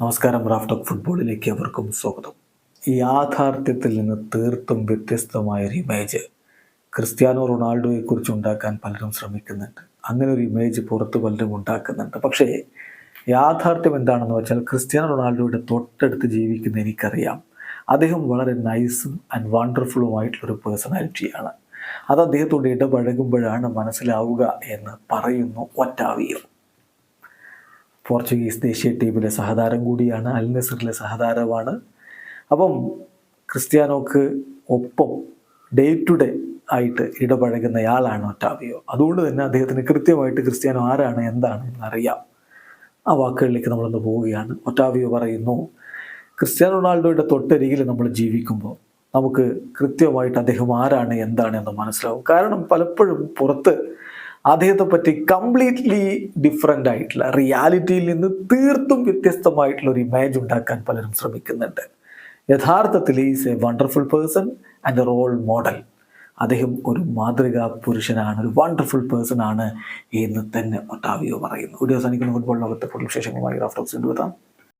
നമസ്കാരം റാഫ്റ്റോക്ക് ഫുട്ബോളിലേക്ക് അവർക്കും സ്വാഗതം. യാഥാർത്ഥ്യത്തിൽ നിന്ന് തീർത്തും വ്യത്യസ്തമായ ഒരു ഇമേജ് ക്രിസ്ത്യാനോ റൊണാൾഡോയെ കുറിച്ച് ഉണ്ടാക്കാൻ പലരും ശ്രമിക്കുന്നുണ്ട്. അങ്ങനെ ഒരു ഇമേജ് പുറത്ത് പലരും ഉണ്ടാക്കുന്നുണ്ട്. പക്ഷേ യാഥാർത്ഥ്യം എന്താണെന്ന് വെച്ചാൽ ക്രിസ്ത്യാനോ റൊണാൾഡോയുടെ തൊട്ടടുത്ത് ജീവിക്കുന്ന എനിക്കറിയാം. അദ്ദേഹം വളരെ നൈസും ആൻഡ് വണ്ടർഫുള്ളുമായിട്ടുള്ളൊരു പേഴ്സണാലിറ്റിയാണ് അത് അദ്ദേഹത്തോട് ഇടപഴകുമ്പോഴാണ് മനസ്സിലാവുക എന്ന് പറയുന്നു ഒറ്റാവിയോ. പോർച്ചുഗീസ് ദേശീയ ടീമിലെ സഹതാരം കൂടിയാണ് അൽ നസറിലെ സഹതാരമാണ്. അപ്പം ക്രിസ്ത്യാനോക്ക് ഒപ്പം ഡേ ടു ഡേ ആയിട്ട് ഇടപഴകുന്നയാളാണ് ഒറ്റാവിയോ. അതുകൊണ്ട് തന്നെ അദ്ദേഹത്തിന് കൃത്യമായിട്ട് ക്രിസ്ത്യാനോ ആരാണ് എന്താണ് എന്നറിയാം. ആ വാക്കുകളിലേക്ക് നമ്മളൊന്ന് പോവുകയാണ്. ഒറ്റാവിയോ പറയുന്നു ക്രിസ്ത്യാനോ റൊണാൾഡോയുടെ തൊട്ടരികിൽ നമ്മൾ ജീവിക്കുമ്പോൾ നമുക്ക് കൃത്യമായിട്ട് അദ്ദേഹം ആരാണ് എന്താണ് എന്ന് മനസ്സിലാവും. കാരണം പലപ്പോഴും പുറത്ത് അദ്ദേഹത്തെ പറ്റി കംപ്ലീറ്റ്ലി ഡിഫറെന്റ് ആയിട്ടുള്ള റിയാലിറ്റിയിൽ നിന്ന് തീർത്തും വ്യത്യസ്തമായിട്ടുള്ള ഒരു ഇമേജ് ഉണ്ടാക്കാൻ പലരും ശ്രമിക്കുന്നുണ്ട്. യഥാർത്ഥത്തിൽ is a wonderful person and a role model അദ്ദേഹം ഒരു മാതൃകാ പുരുഷനാണ് ഒരു വണ്ടർഫുൾ പേഴ്സൺ ആണ് എന്ന് തന്നെ ഒട്ടാവിയോ പറയുന്നു. വീഡിയോ അവസാനിക്കുന്ന. ഫുട്ബോൾ ലോകത്തെ വിശേഷങ്ങളുമായി റഫറൻസ് കൊണ്ടുവരാം